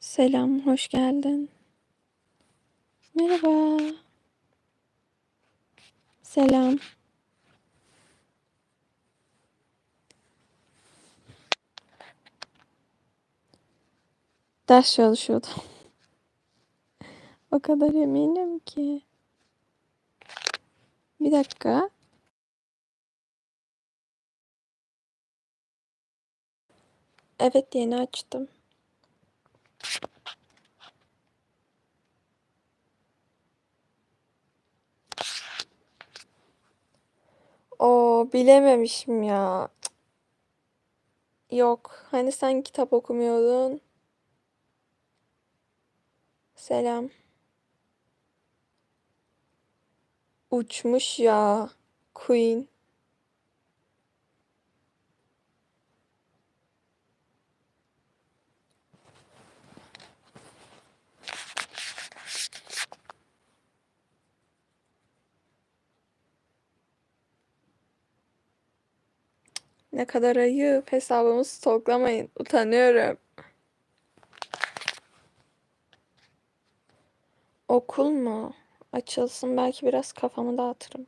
Selam, hoş geldin. Merhaba. Selam. Ders çalışıyordum. O kadar eminim ki. Bir dakika. Evet, yeni açtım. O bilememişim ya. Yok. Hani sen kitap okumuyordun. Selam. Uçmuş ya. Queen. Ne kadar ayıp. Hesabımı stoklamayın. Utanıyorum. Okul mu? Açılsın belki biraz kafamı dağıtırım.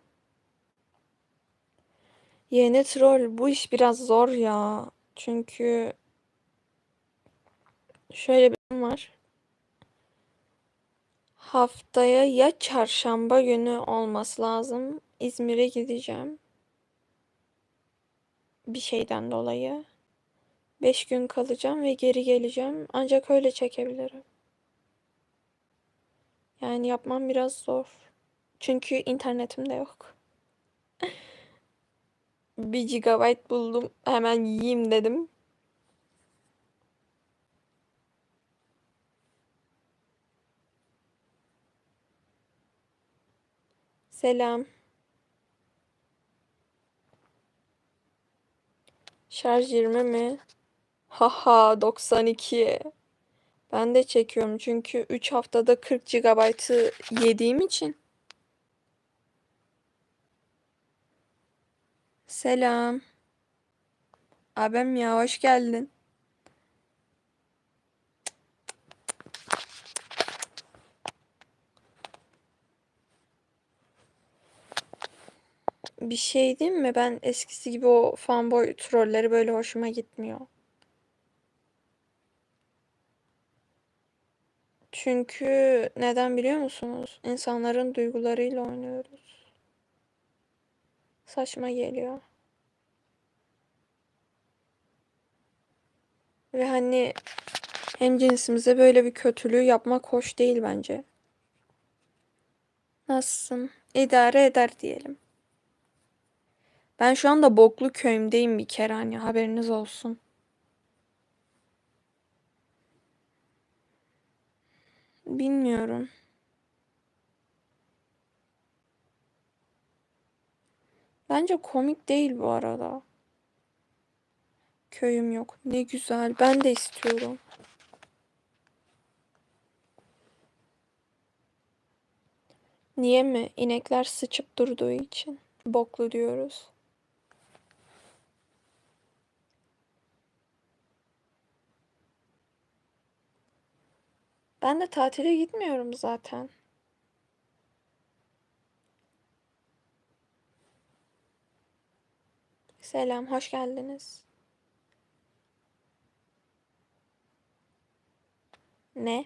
Yeni troll bu iş biraz zor ya. Çünkü şöyle bir durum var. Haftaya ya çarşamba günü olması lazım. İzmir'e gideceğim. Bir şeyden dolayı. Beş gün kalacağım ve geri geleceğim. Ancak öyle çekebilirim. Yani yapmam biraz zor. Çünkü internetim de yok. Bir gigabyte buldum. Hemen yiyeyim dedim. Selam. Şarj 20 mi? Haha 92. Ben de çekiyorum çünkü 3 haftada 40 GB'ı yediğim için. Selam. Abim ya hoş geldin. Bir şey diyeyim mi? Ben eskisi gibi o fanboy trolleri böyle hoşuma gitmiyor. Çünkü neden biliyor musunuz? İnsanların duygularıyla oynuyoruz. Saçma geliyor. Ve hani hem cinsimize böyle bir kötülüğü yapmak hoş değil bence. Nasılsın? İdare eder diyelim. Ben şu anda Boklu köyümdeyim bir kere hani haberiniz olsun. Bilmiyorum. Bence komik değil bu arada. Köyüm yok. Ne güzel. Ben de istiyorum. Niye mi? İnekler sıçıp durduğu için. Boklu diyoruz. Ben de tatile gitmiyorum zaten. Selam, hoş geldiniz. Ne?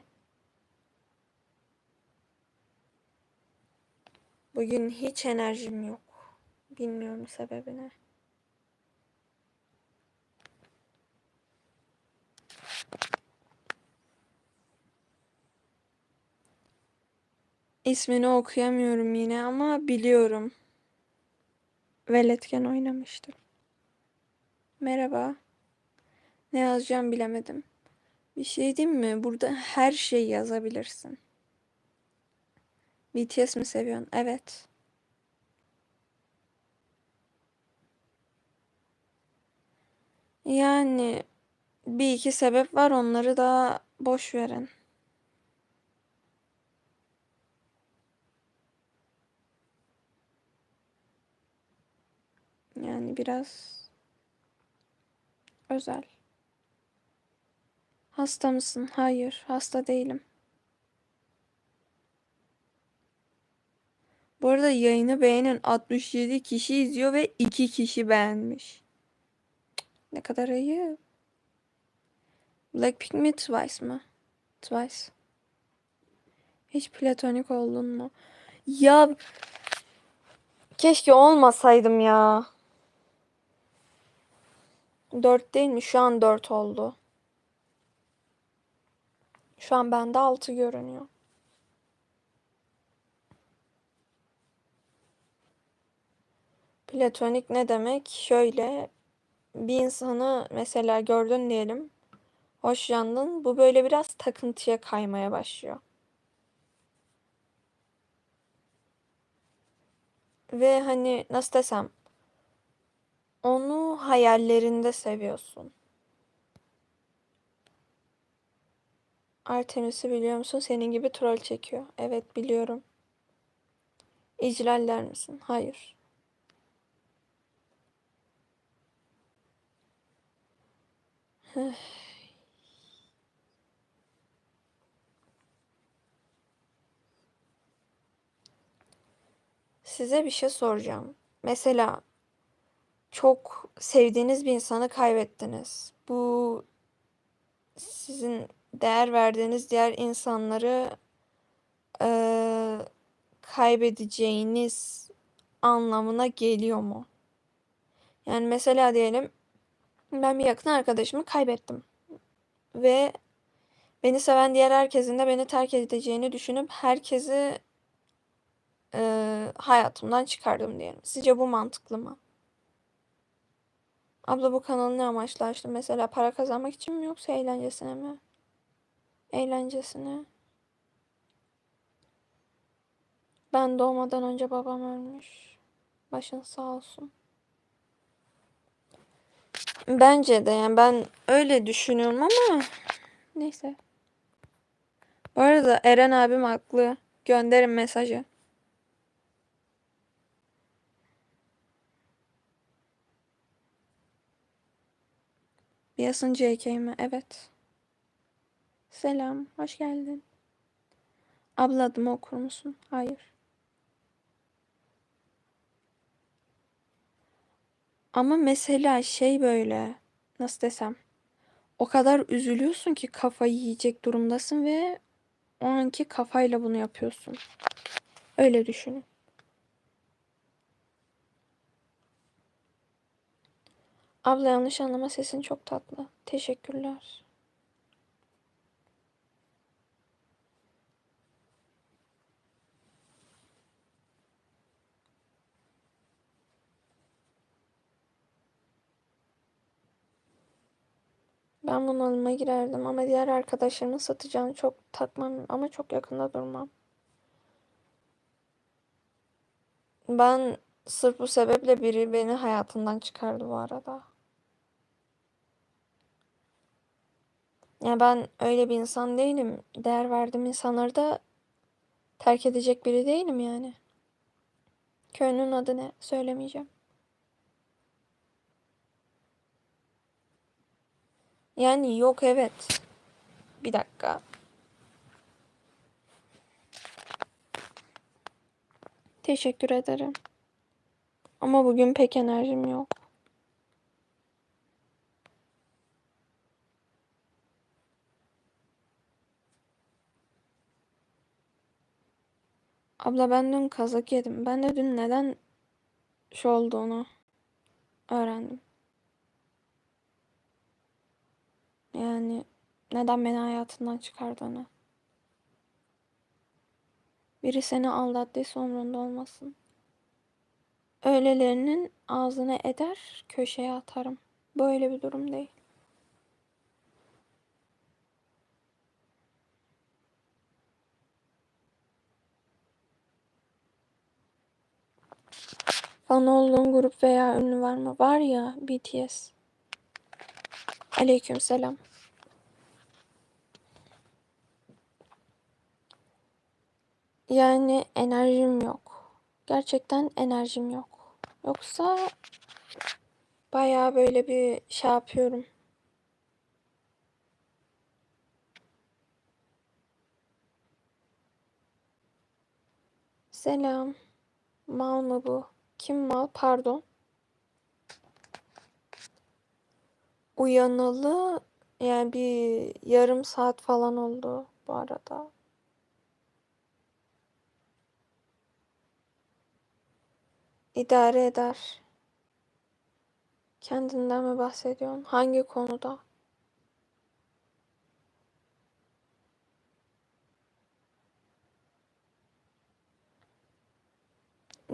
Bugün hiç enerjim yok. Bilmiyorum sebebini. İsmini okuyamıyorum yine ama biliyorum. Veletken oynamıştım. Merhaba. Ne yazacağım bilemedim. Bir şey diyeyim mi? Burada her şeyi yazabilirsin. BTS mi seviyorsun? Evet. Yani bir iki sebep var onları da boş verin. Yani biraz özel. Hasta mısın? Hayır, hasta değilim. Bu arada yayını beğenen 67 kişi izliyor ve 2 kişi beğenmiş. Ne kadar ayıp. Blackpink mi Twice mı? Twice. Hiç platonik oldun mu? Ya keşke olmasaydım ya. 4 değil mi? Şu an 4 oldu. Şu an bende 6 görünüyor. Platonik ne demek? Şöyle bir insanı mesela gördün diyelim. Hoşlandın. Bu böyle biraz takıntıya kaymaya başlıyor. Ve hani nasıl desem onu hayallerinde seviyorsun. Artemis'i biliyor musun? Senin gibi troll çekiyor. Evet biliyorum. İclaller misin? Hayır. Size bir şey soracağım. Mesela çok sevdiğiniz bir insanı kaybettiniz. Bu sizin değer verdiğiniz diğer insanları eee, kaybedeceğiniz anlamına geliyor mu? Yani mesela diyelim ben bir yakın arkadaşımı kaybettim. Ve beni seven diğer herkesin de beni terk edeceğini düşünüp herkesi eee, hayatımdan çıkardım diyelim. Sizce bu mantıklı mı? Abla bu kanalı ne amaçla açtın? Mesela para kazanmak için mi yoksa eğlencesine mi? Eğlencesine. Ben doğmadan önce babam ölmüş. Başın sağ olsun. Bence de yani ben öyle düşünüyorum ama neyse. Bu arada Eren abim haklı. Gönderin mesajı. Biyasın JK mi? Evet. Selam, hoş geldin. Abla adımı okur musun? Hayır. Ama mesela şey böyle nasıl desem o kadar üzülüyorsun ki kafayı yiyecek durumdasın ve o anki kafayla bunu yapıyorsun. Öyle düşünün. Abla yanlış anlama sesin çok tatlı. Teşekkürler. Ben bunalıma girerdim ama diğer arkadaşlarımın satacağını çok takmam ama çok yakında durmam. Ben sırf bu sebeple biri beni hayatından çıkardı bu arada. Yani ben öyle bir insan değilim. Değer verdiğim insanları da terk edecek biri değilim yani. Köyünün adı ne? Söylemeyeceğim. Yani yok evet. Bir dakika. Teşekkür ederim. Ama bugün pek enerjim yok. Abla ben dün kazak yedim. Ben de dün neden şu olduğunu öğrendim. Yani neden beni hayatından çıkardığını. Biri seni aldattıysa umrunda olmasın. Öylelerinin ağzına eder, köşeye atarım. Böyle bir durum değil. Fan olduğun grup veya ünlü var mı? Var ya BTS. Aleykümselam. Yani enerjim yok. Gerçekten enerjim yok. Yoksa bayağı böyle bir şey yapıyorum. Selam. Mal mı bu? Kim mal? Pardon. Uyanalı yani bir yarım saat falan oldu bu arada. İdare eder. Kendinden mi bahsediyorsun? Hangi konuda?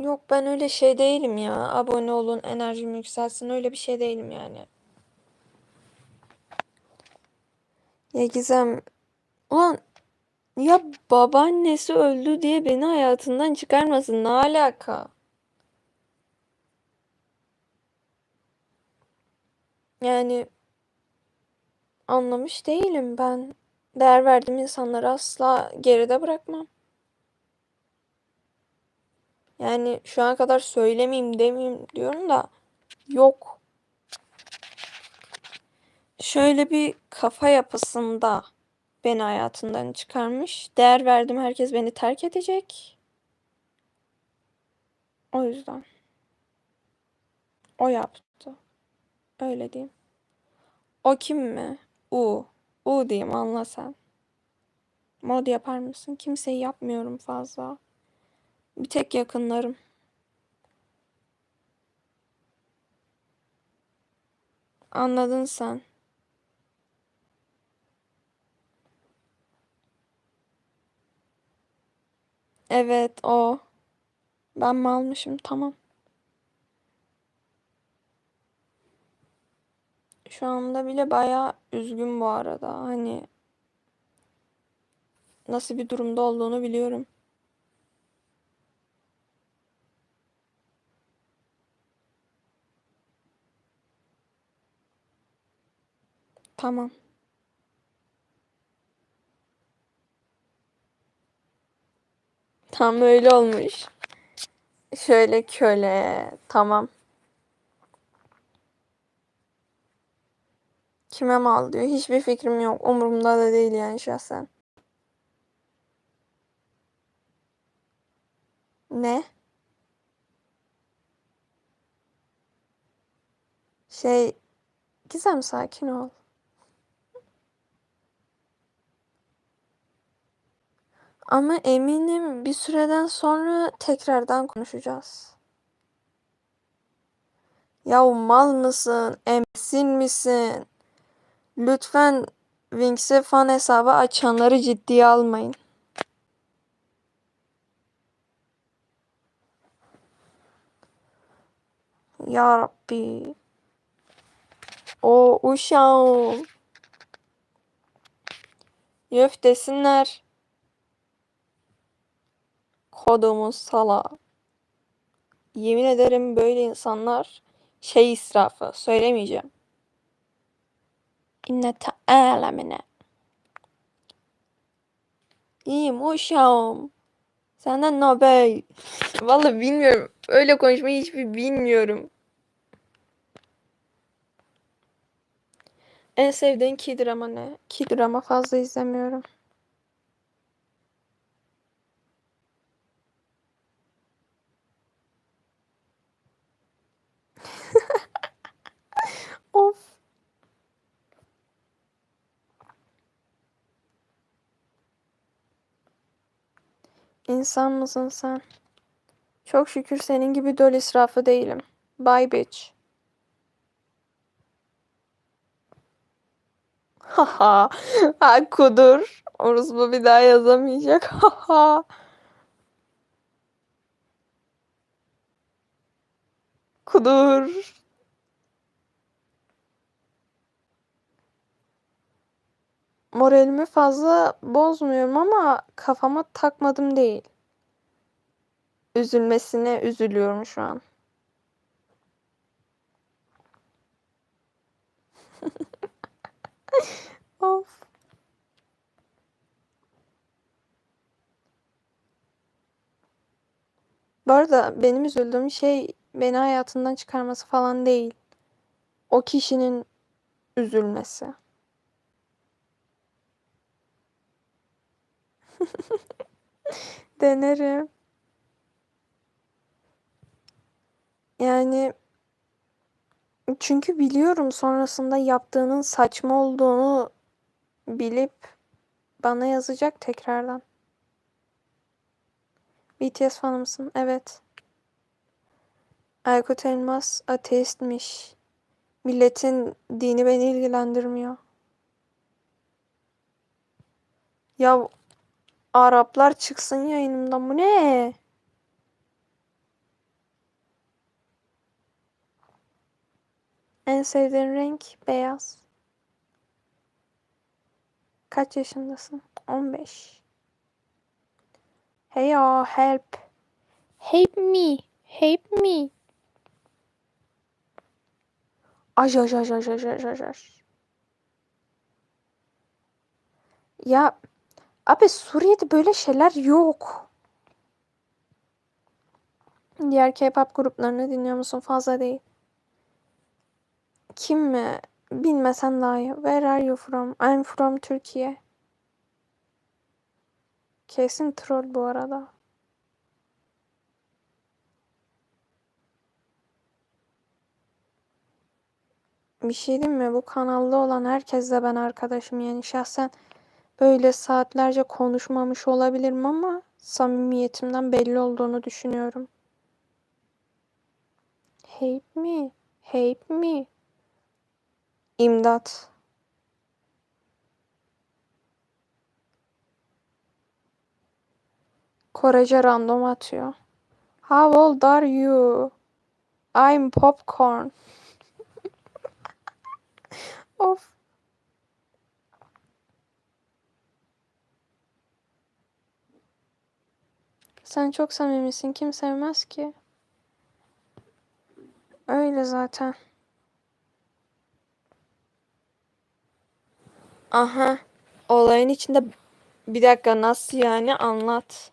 Yok ben öyle şey değilim ya. Abone olun, enerjim yükselsin. Öyle bir şey değilim yani. Ya Gizem, ulan ya babaannesi öldü diye beni hayatından çıkarmasın. Ne alaka? Yani anlamış değilim ben. Değer verdiğim insanları asla geride bırakmam. Yani şu ana kadar söylemeyeyim demeyeyim diyorum da yok. Şöyle bir kafa yapısında beni hayatından çıkarmış. Değer verdim herkes beni terk edecek. O yüzden. O yaptı. Öyle diyeyim. O kim mi? U. U diyeyim anla sen. Mod yapar mısın? Kimseyi yapmıyorum fazla. Bir tek yakınlarım. Anladın sen. Evet o. Ben mi almışım? Tamam. Şu anda bile bayağı üzgün bu arada. Hani nasıl bir durumda olduğunu biliyorum. Tamam. Tam öyle olmuş. Şöyle köle. Tamam. Kime mal diyor. Hiçbir fikrim yok. Umurumda da değil yani şahsen. Ne? Şey Gizem sakin ol. Ama eminim bir süreden sonra tekrardan konuşacağız. Ya mal mısın? Emsin misin? Lütfen Wings'e fan hesabı açanları ciddiye almayın. Ya Rabbi. O uşağım. Yöf desinler. Kodumun sala. Yemin ederim böyle insanlar şey israfı. Söylemeyeceğim. İnne te'alemine. İyiyim uşağım. Senden ne haber? Vallahi bilmiyorum. Öyle konuşmayı hiçbir bilmiyorum. En sevdiğin K-drama ne? K-drama fazla izlemiyorum. of. İnsan mısın sen? Çok şükür senin gibi dol israfı değilim. Bye bitch. Haha. ha kudur. Orospu bir daha yazamayacak. Haha. kudur. moralimi fazla bozmuyorum ama kafama takmadım değil. Üzülmesine üzülüyorum şu an. of. Bu arada benim üzüldüğüm şey beni hayatından çıkarması falan değil. O kişinin üzülmesi. Denerim. Yani çünkü biliyorum sonrasında yaptığının saçma olduğunu bilip bana yazacak tekrardan. BTS fanı mısın? Evet. Aykut Elmas ateistmiş. Milletin dini beni ilgilendirmiyor. Ya Araplar çıksın yayınımdan. Bu ne? En sevdiğin renk beyaz. Kaç yaşındasın? 15. Hey ya help. Help me. Help me. Aj aj aj aj aj aj aj. Ya abi Suriye'de böyle şeyler yok. Diğer K-pop gruplarını dinliyor musun? Fazla değil. Kim mi? Bilmesen daha iyi. Where are you from? I'm from Türkiye. Kesin troll bu arada. Bir şey diyeyim mi? Bu kanalda olan herkesle ben arkadaşım. Yani şahsen böyle saatlerce konuşmamış olabilirim ama samimiyetimden belli olduğunu düşünüyorum. Hate me. Hate me. İmdat. Korece random atıyor. How old are you? I'm popcorn. of. Sen çok samimisin. Kim sevmez ki? Öyle zaten. Aha. Olayın içinde bir dakika nasıl yani anlat.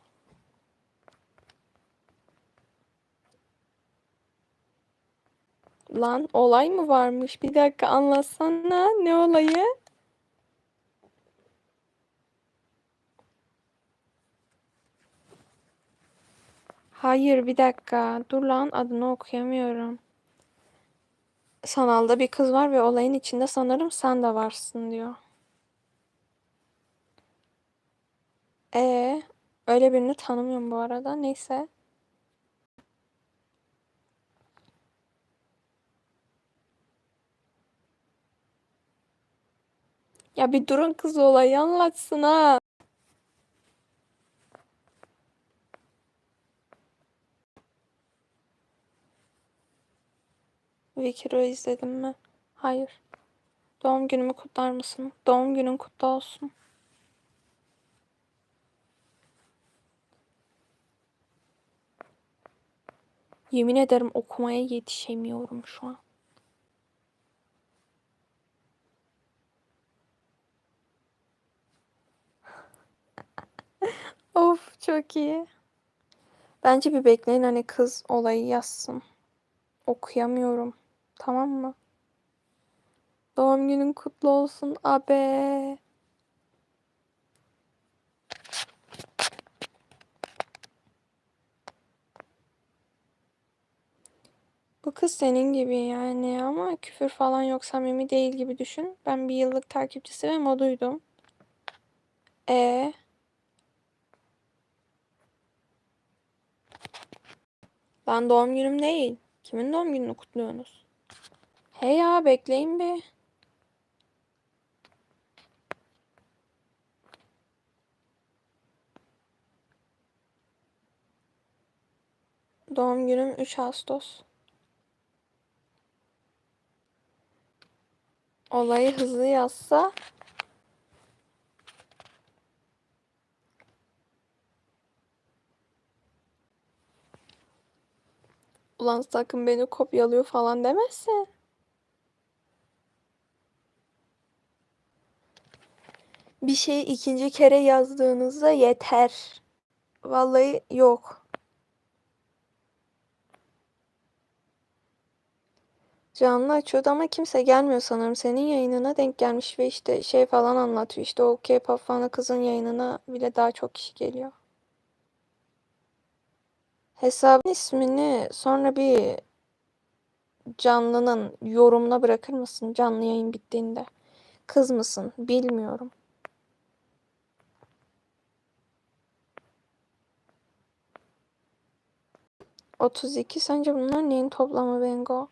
Lan olay mı varmış? Bir dakika anlatsana. Ne olayı? Hayır bir dakika. Dur lan adını okuyamıyorum. Sanalda bir kız var ve olayın içinde sanırım sen de varsın diyor. E öyle birini tanımıyorum bu arada. Neyse. Ya bir durun kız olayı anlatsın ha. Vikiro izledin mi? Hayır. Doğum günümü kutlar mısın? Doğum günün kutlu olsun. Yemin ederim okumaya yetişemiyorum şu an. of çok iyi. Bence bir bekleyin hani kız olayı yazsın. Okuyamıyorum. Tamam mı? Doğum günün kutlu olsun abe. Bu kız senin gibi yani ama küfür falan yok samimi değil gibi düşün. Ben bir yıllık takipçisi ve moduydum. E Ben doğum günüm değil. Kimin doğum gününü kutluyorsunuz? Hey ya bekleyin bir. Doğum günüm 3 Ağustos. Olayı hızlı yazsa Ulan sakın beni kopyalıyor falan demezse. Bir şeyi ikinci kere yazdığınızda yeter. Vallahi yok. Canlı açıyordu ama kimse gelmiyor sanırım. Senin yayınına denk gelmiş ve işte şey falan anlatıyor. İşte o K-pop fanı kızın yayınına bile daha çok kişi geliyor. Hesabın ismini sonra bir canlının yorumuna bırakır mısın? Canlı yayın bittiğinde. Kız mısın? Bilmiyorum. Otuz iki. Sence bunlar neyin toplamı Bengo?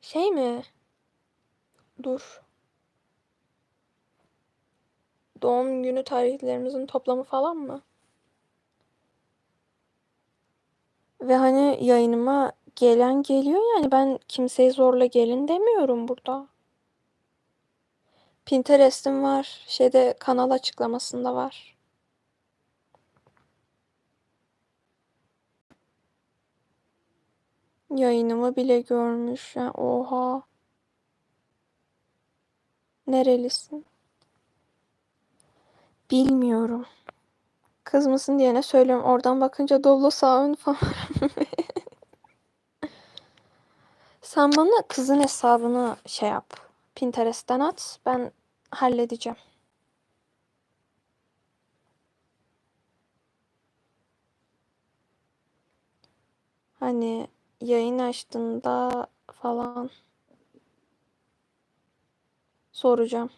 Şey mi? Dur. Doğum günü tarihlerimizin toplamı falan mı? Ve hani yayınıma gelen geliyor yani ben kimseyi zorla gelin demiyorum burada. Pinterest'im var. Şeyde kanal açıklamasında var. Yayınımı bile görmüş. Yani oha. Nerelisin? Bilmiyorum. Kız mısın diyene söylüyorum. Oradan bakınca dolu sağın falan. Sen bana kızın hesabını şey yap. Pinterest'ten at. Ben halledeceğim. Hani yayın açtığında falan soracağım.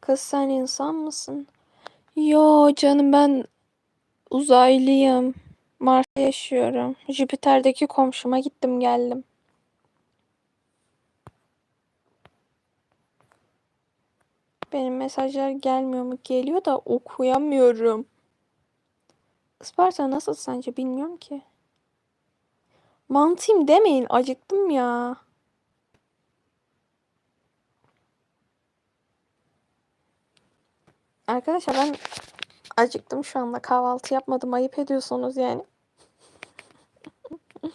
Kız sen insan mısın? Yo canım ben uzaylıyım. Mars'ta yaşıyorum. Jüpiter'deki komşuma gittim geldim. Benim mesajlar gelmiyor mu? Geliyor da okuyamıyorum. Isparta nasıl sence bilmiyorum ki. Mantıyım demeyin acıktım ya. Arkadaşlar ben acıktım şu anda kahvaltı yapmadım ayıp ediyorsunuz yani.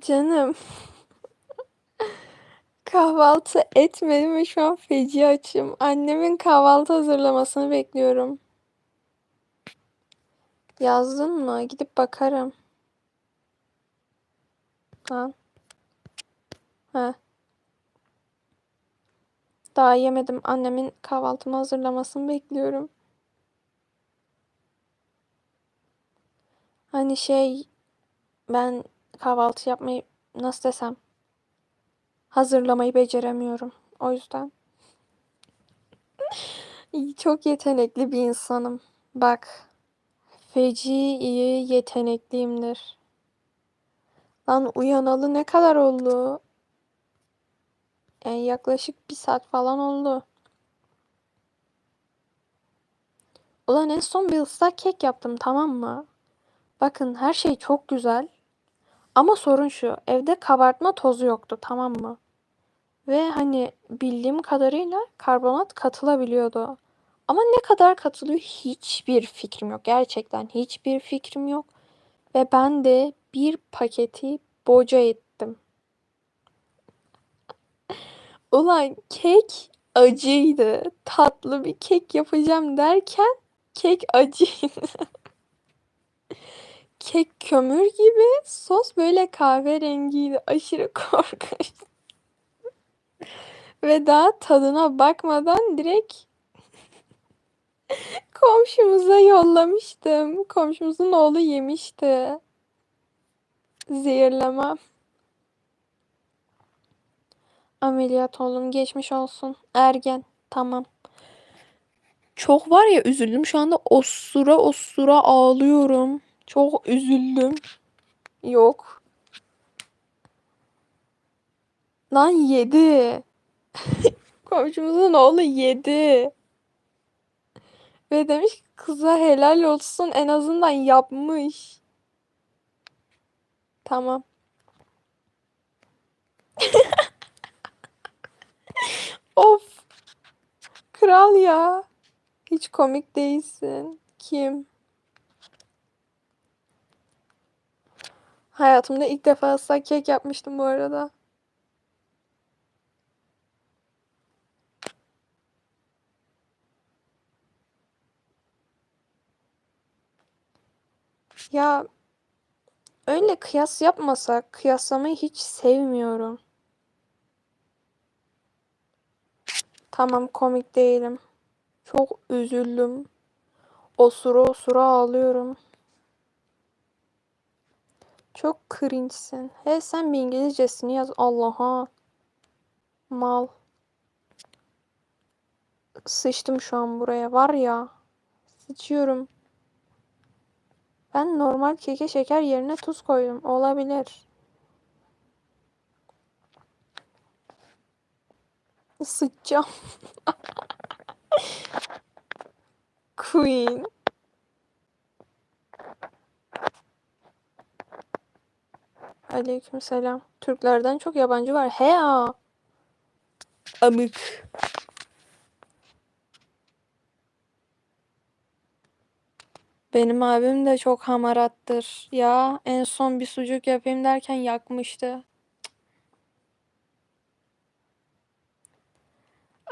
Canım. Kahvaltı etmedim ve şu an feci açım. Annemin kahvaltı hazırlamasını bekliyorum. Yazdın mı? Gidip bakarım. Ha. Ha. Daha yemedim. Annemin kahvaltımı hazırlamasını bekliyorum. Hani şey ben kahvaltı yapmayı nasıl desem hazırlamayı beceremiyorum. O yüzden çok yetenekli bir insanım. Bak feci iyi yetenekliyimdir. Lan uyanalı ne kadar oldu? Yani yaklaşık bir saat falan oldu. Ulan en son bir kek yaptım tamam mı? Bakın her şey çok güzel. Ama sorun şu. Evde kabartma tozu yoktu tamam mı? Ve hani bildiğim kadarıyla karbonat katılabiliyordu. Ama ne kadar katılıyor hiçbir fikrim yok. Gerçekten hiçbir fikrim yok. Ve ben de bir paketi boca ettim. Ulan kek acıydı. Tatlı bir kek yapacağım derken kek acıydı. kek kömür gibi, sos böyle kahverengiydi. Aşırı korkunç. Ve daha tadına bakmadan direkt komşumuza yollamıştım. Komşumuzun oğlu yemişti. Zehirlemem. Ameliyat oldum. Geçmiş olsun. Ergen. Tamam. Çok var ya üzüldüm. Şu anda osura osura ağlıyorum. Çok üzüldüm. Yok. Lan yedi. Komşumuzun oğlu yedi. Ve demiş ki kıza helal olsun en azından yapmış. Tamam. of. Kral ya. Hiç komik değilsin. Kim? Hayatımda ilk defa ıslak kek yapmıştım bu arada. Ya öyle kıyas yapmasak, kıyaslamayı hiç sevmiyorum. Tamam komik değilim. Çok üzüldüm. Osura osura ağlıyorum. Çok cringe'sin. He sen bir İngilizcesini yaz Allah'a. Mal. Sıçtım şu an buraya. Var ya. Sıçıyorum. Ben normal keke şeker yerine tuz koydum. Olabilir. Sıçacağım. Queen. Aleykümselam. Türklerden çok yabancı var. He ya. Amık. Benim abim de çok hamarattır. Ya en son bir sucuk yapayım derken yakmıştı.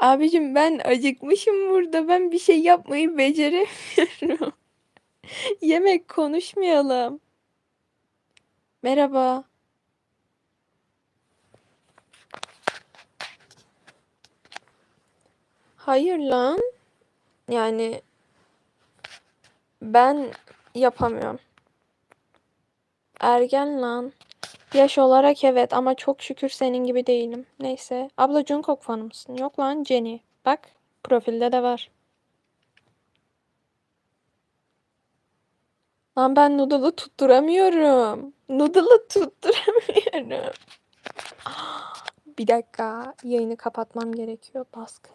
Abicim ben acıkmışım burada. Ben bir şey yapmayı beceremiyorum. Yemek konuşmayalım. Merhaba. Hayır lan. Yani ben yapamıyorum. Ergen lan. Yaş olarak evet ama çok şükür senin gibi değilim. Neyse. Abla Jungkook fanı mısın? Yok lan Jennie. Bak profilde de var. Lan ben noodle'ı tutturamıyorum. Noodle'ı tutturamıyorum. Bir dakika. Yayını kapatmam gerekiyor. Baskın